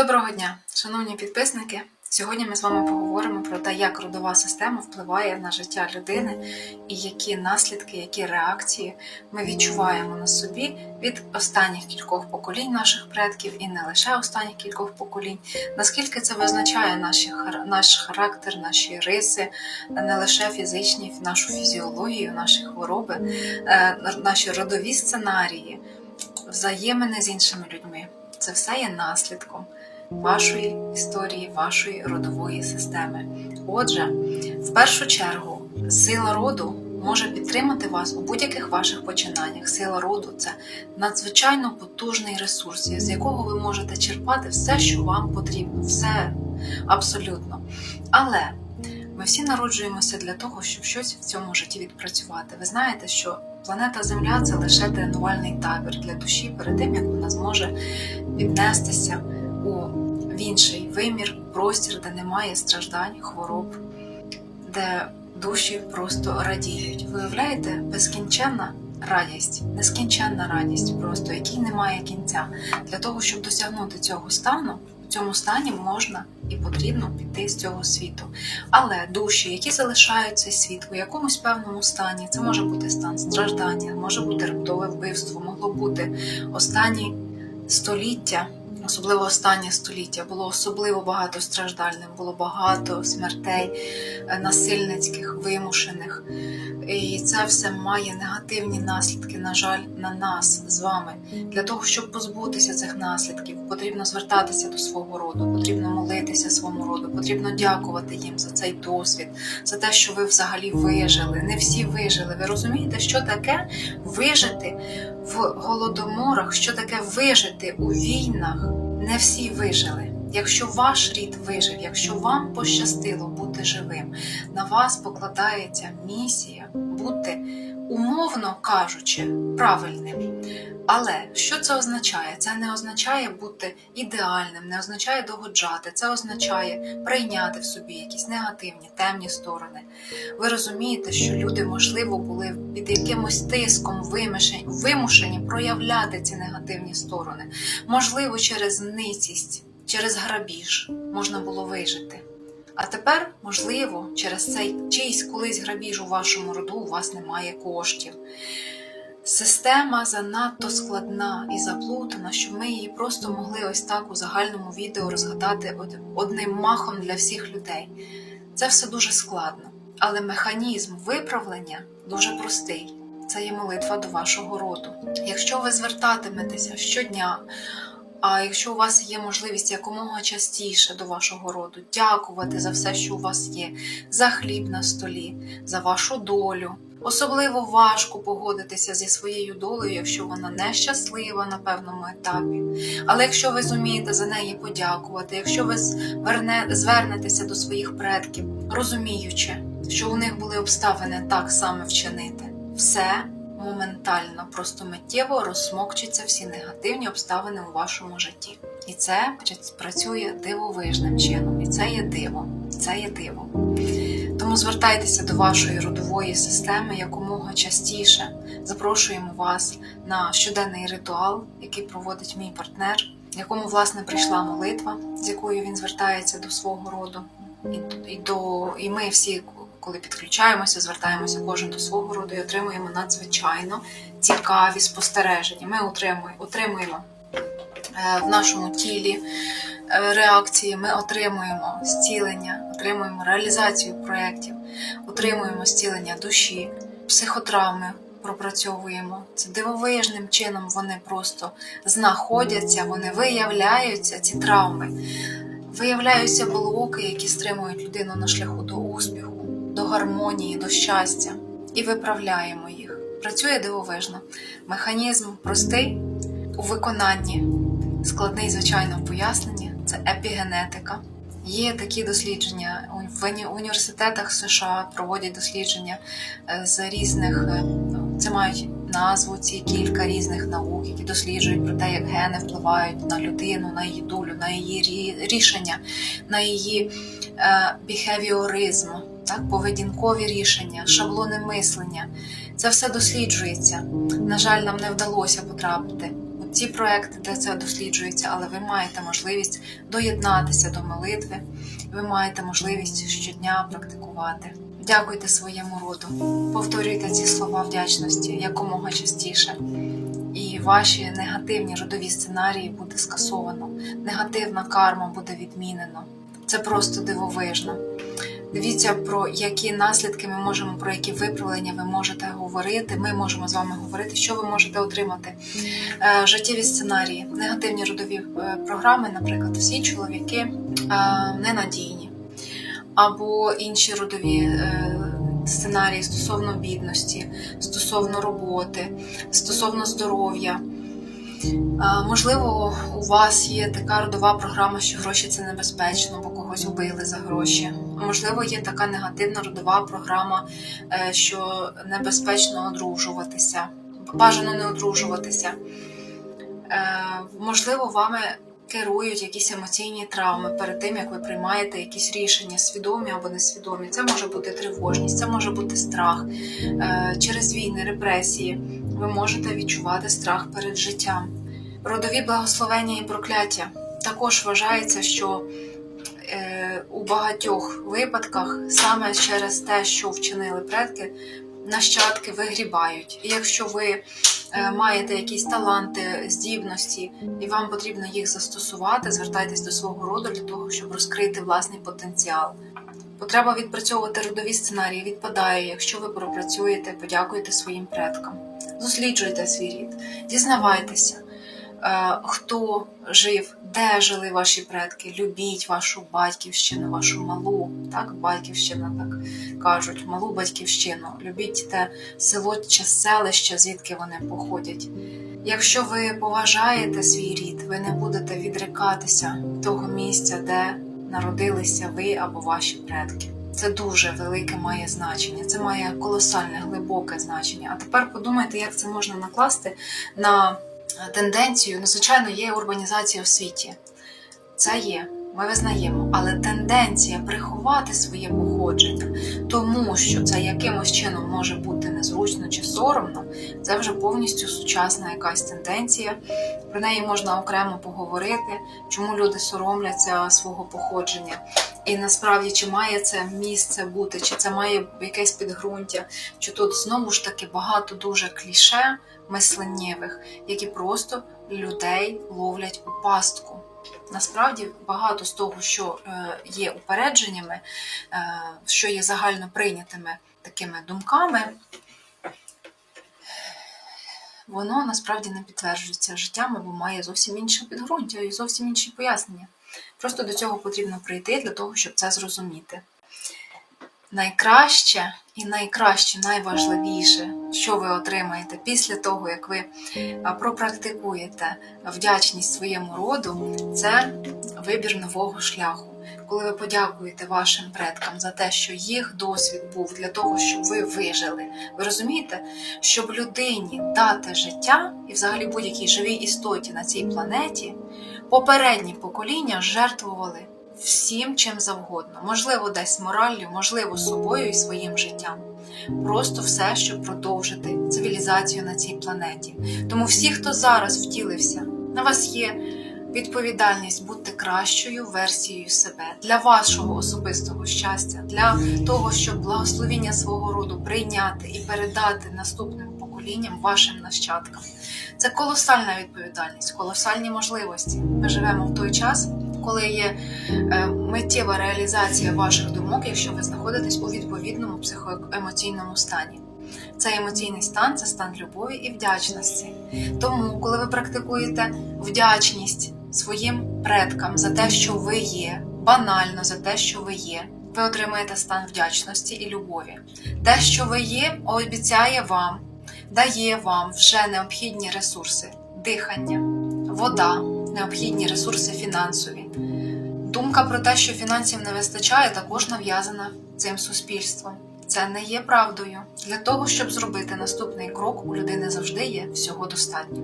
Доброго дня, шановні підписники. Сьогодні ми з вами поговоримо про те, як родова система впливає на життя людини і які наслідки, які реакції ми відчуваємо на собі від останніх кількох поколінь наших предків і не лише останніх кількох поколінь. Наскільки це визначає наші, наш характер, наші риси, не лише фізичні, нашу фізіологію, наші хвороби, е, наші родові сценарії, взаємини з іншими людьми. Це все є наслідком вашої історії, вашої родової системи. Отже, в першу чергу, сила роду може підтримати вас у будь-яких ваших починаннях. Сила роду це надзвичайно потужний ресурс, з якого ви можете черпати все, що вам потрібно, все абсолютно. Але ми всі народжуємося для того, щоб щось в цьому житті відпрацювати. Ви знаєте, що планета Земля це лише тренувальний табір для душі перед тим, як вона зможе віднестися у в інший вимір, простір, де немає страждань, хвороб, де душі просто радіють. Виявляєте, безкінченна радість, нескінченна радість, просто якій немає кінця. Для того, щоб досягнути цього стану, в цьому стані можна і потрібно піти з цього світу. Але душі, які залишають цей світ у якомусь певному стані, це може бути стан страждання, може бути раптове вбивство, могло бути останні століття. Особливо останнє століття було особливо багато страждальним, було багато смертей е, насильницьких, вимушених. І це все має негативні наслідки, на жаль, на нас з вами. Для того, щоб позбутися цих наслідків, потрібно звертатися до свого роду, потрібно молитися своєму роду, потрібно дякувати їм за цей досвід, за те, що ви взагалі вижили. Не всі вижили. Ви розумієте, що таке вижити в голодоморах, що таке вижити у війнах? Не всі вижили. Якщо ваш рід вижив, якщо вам пощастило бути живим, на вас покладається місія бути, умовно кажучи, правильним. Але що це означає? Це не означає бути ідеальним, не означає догоджати, це означає прийняти в собі якісь негативні, темні сторони. Ви розумієте, що люди, можливо, були під якимось тиском вимушені, проявляти ці негативні сторони. Можливо, через ницість, через грабіж можна було вижити. А тепер, можливо, через цей чийсь колись грабіж у вашому роду у вас немає коштів. Система занадто складна і заплутана, щоб ми її просто могли ось так у загальному відео розгадати одним махом для всіх людей. Це все дуже складно, але механізм виправлення дуже простий. Це є молитва до вашого роду. Якщо ви звертатиметеся щодня, а якщо у вас є можливість якомога частіше до вашого роду дякувати за все, що у вас є, за хліб на столі, за вашу долю. Особливо важко погодитися зі своєю долею, якщо вона нещаслива на певному етапі. Але якщо ви зумієте за неї подякувати, якщо ви зверне, звернетеся до своїх предків, розуміючи, що у них були обставини так саме вчинити, все моментально, просто миттєво розсмокчуться всі негативні обставини у вашому житті. І це працює дивовижним чином. І це є диво. Це є диво. Тому звертайтеся до вашої родової системи якомога частіше. Запрошуємо вас на щоденний ритуал, який проводить мій партнер, якому власне прийшла молитва, з якою він звертається до свого роду. І, і, до, і ми всі, коли підключаємося, звертаємося кожен до свого роду і отримуємо надзвичайно цікаві спостереження. Ми отримуємо, отримуємо е, в нашому тілі е, реакції, ми отримуємо зцілення, отримуємо реалізацію проєктів, отримуємо зцілення душі, психотравми пропрацьовуємо. Це дивовижним чином вони просто знаходяться, вони виявляються, ці травми. Виявляються блоки, які стримують людину на шляху до успіху, гармонії, до щастя, і виправляємо їх. Працює дивовижно. Механізм простий у виконанні, складний, звичайно, в поясненні це епігенетика. Є такі дослідження в університетах США проводять дослідження е, з різних, е, це мають назву ці кілька різних наук, які досліджують про те, як гени впливають на людину, на її долю, на її рішення, на її е, біхевіоризм, так, поведінкові рішення, шаблони мислення. Це все досліджується. На жаль, нам не вдалося потрапити у ці проекти, де це досліджується, але ви маєте можливість доєднатися до молитви, ви маєте можливість щодня практикувати. Дякуйте своєму роду, повторюйте ці слова вдячності якомога частіше. І ваші негативні родові сценарії буде скасовано, негативна карма буде відмінено. Це просто дивовижно. Дивіться, про які наслідки ми можемо, про які виправлення ви можете говорити. Ми можемо з вами говорити, що ви можете отримати. Е, життєві сценарії, негативні родові е, програми, наприклад, всі чоловіки е, ненадійні, або інші родові сценарії стосовно бідності, стосовно роботи, стосовно здоров'я. Можливо, у вас є така родова програма, що гроші це небезпечно, бо когось убили за гроші. Можливо, є така негативна родова програма, е, що небезпечно одружуватися, бажано не одружуватися. Е, Можливо, вами керують якісь емоційні травми перед тим, як ви приймаєте якісь рішення, свідомі або несвідомі. Це може бути тривожність, це може бути страх. Е, Через війни, репресії ви можете відчувати страх перед життям. Родові благословення і прокляття також вважається, що у багатьох випадках саме через те, що вчинили предки, нащадки вигрібають. І якщо ви е, маєте якісь таланти, здібності, і вам потрібно їх застосувати, звертайтесь до свого роду для того, щоб розкрити власний потенціал. Потреба відпрацьовувати родові сценарії відпадає, якщо ви пропрацюєте, подякуєте своїм предкам. Досліджуйте свій рід, дізнавайтеся, е, хто жив, де жили ваші предки, любіть вашу батьківщину, вашу малу, так, батьківщина, так кажуть, малу батьківщину. Любіть те село чи селище, звідки вони походять. Якщо ви поважаєте свій рід, ви не будете відрикатися того місця, де народилися ви або ваші предки. Це дуже велике має значення, це має колосальне, глибоке значення. А тепер подумайте, як це можна накласти на тенденцію. Ну, звичайно, є урбанізація в світі. Це є, ми визнаємо, але тенденція приховати своє походження, тому що це якимось чином може бути незручно чи соромно, це вже повністю сучасна якась тенденція. Про неї можна окремо поговорити, чому люди соромляться свого походження. І насправді, чи має це місце бути, чи це має якесь підґрунтя, чи тут знову ж таки багато дуже кліше мисленнєвих, які просто людей ловлять у пастку. Насправді багато з того, що е, є упередженнями, е, що є загально прийнятими такими думками, воно насправді не підтверджується життям або має зовсім інше підґрунтя і зовсім інші пояснення. Просто до цього потрібно прийти для того, щоб це зрозуміти. Найкраще і найкраще, найважливіше, що ви отримаєте після того, як ви пропрактикуєте вдячність своєму роду, це вибір нового шляху. Коли ви подякуєте вашим предкам за те, що їх досвід був для того, щоб ви вижили. Ви розумієте, щоб людині дати життя і взагалі будь-якій живій істоті на цій планеті, попередні покоління жертвували всім чим завгодно, можливо, десь мораллю, можливо, собою і своїм життям. Просто все, щоб продовжити цивілізацію на цій планеті. Тому всі, хто зараз втілився, на вас є відповідальність бути кращою версією себе для вашого особистого щастя, для того, щоб благословіння свого роду прийняти і передати наступним поколінням, вашим нащадкам. Це колосальна відповідальність, колосальні можливості. Ми живемо в той час, коли є е, миттєва реалізація ваших думок, якщо ви знаходитесь у відповідному психоемоційному стані. Цей емоційний стан це стан любові і вдячності. Тому, коли ви практикуєте вдячність своїм предкам за те, що ви є, банально за те, що ви є, ви отримаєте стан вдячності і любові. Те, що ви є, обіцяє вам, дає вам вже необхідні ресурси, дихання, вода, необхідні ресурси фінансові. Думка про те, що фінансів не вистачає, також нав'язана цим суспільством. Це не є правдою. Для того, щоб зробити наступний крок, у людини завжди є всього достатньо.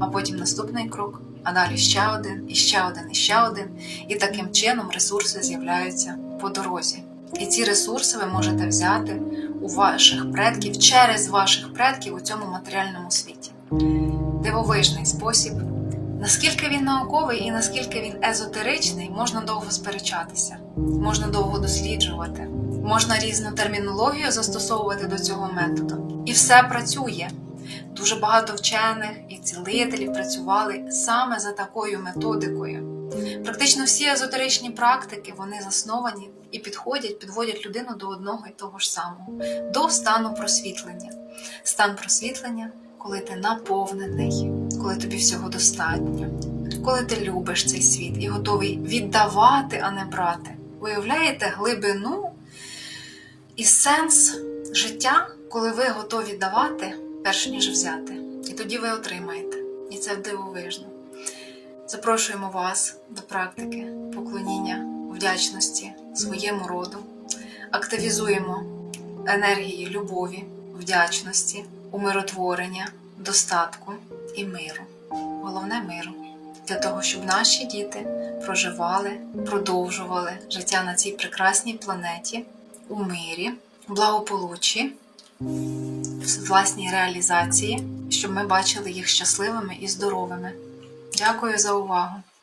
А потім наступний крок, а далі ще один, і ще один, і ще один. І таким чином ресурси з'являються по дорозі. І ці ресурси ви можете взяти у ваших предків через ваших предків у цьому матеріальному світі. Дивовижний спосіб. Наскільки він науковий і наскільки він езотеричний, можна довго сперечатися, можна довго досліджувати, можна різну термінологію застосовувати до цього методу. І все працює. Дуже багато вчених і цілителів працювали саме за такою методикою. Практично всі езотеричні практики вони засновані і підходять, підводять людину до одного і того ж самого, до стану просвітлення. Стан просвітлення, коли ти наповнений, коли тобі всього достатньо, коли ти любиш цей світ і готовий віддавати, а не брати. Виявляєте глибину і сенс життя, коли ви готові давати, перш ніж взяти. І тоді ви отримаєте. І це дивовижно. Запрошуємо вас до практики поклоніння вдячності своєму роду, активізуємо енергії любові, вдячності, умиротворення, достатку і миру. Головне миру. Для того, щоб наші діти проживали, продовжували життя на цій прекрасній планеті у мирі, благополуччі, в власній реалізації, щоб ми бачили їх щасливими і здоровими. Дякую за увагу!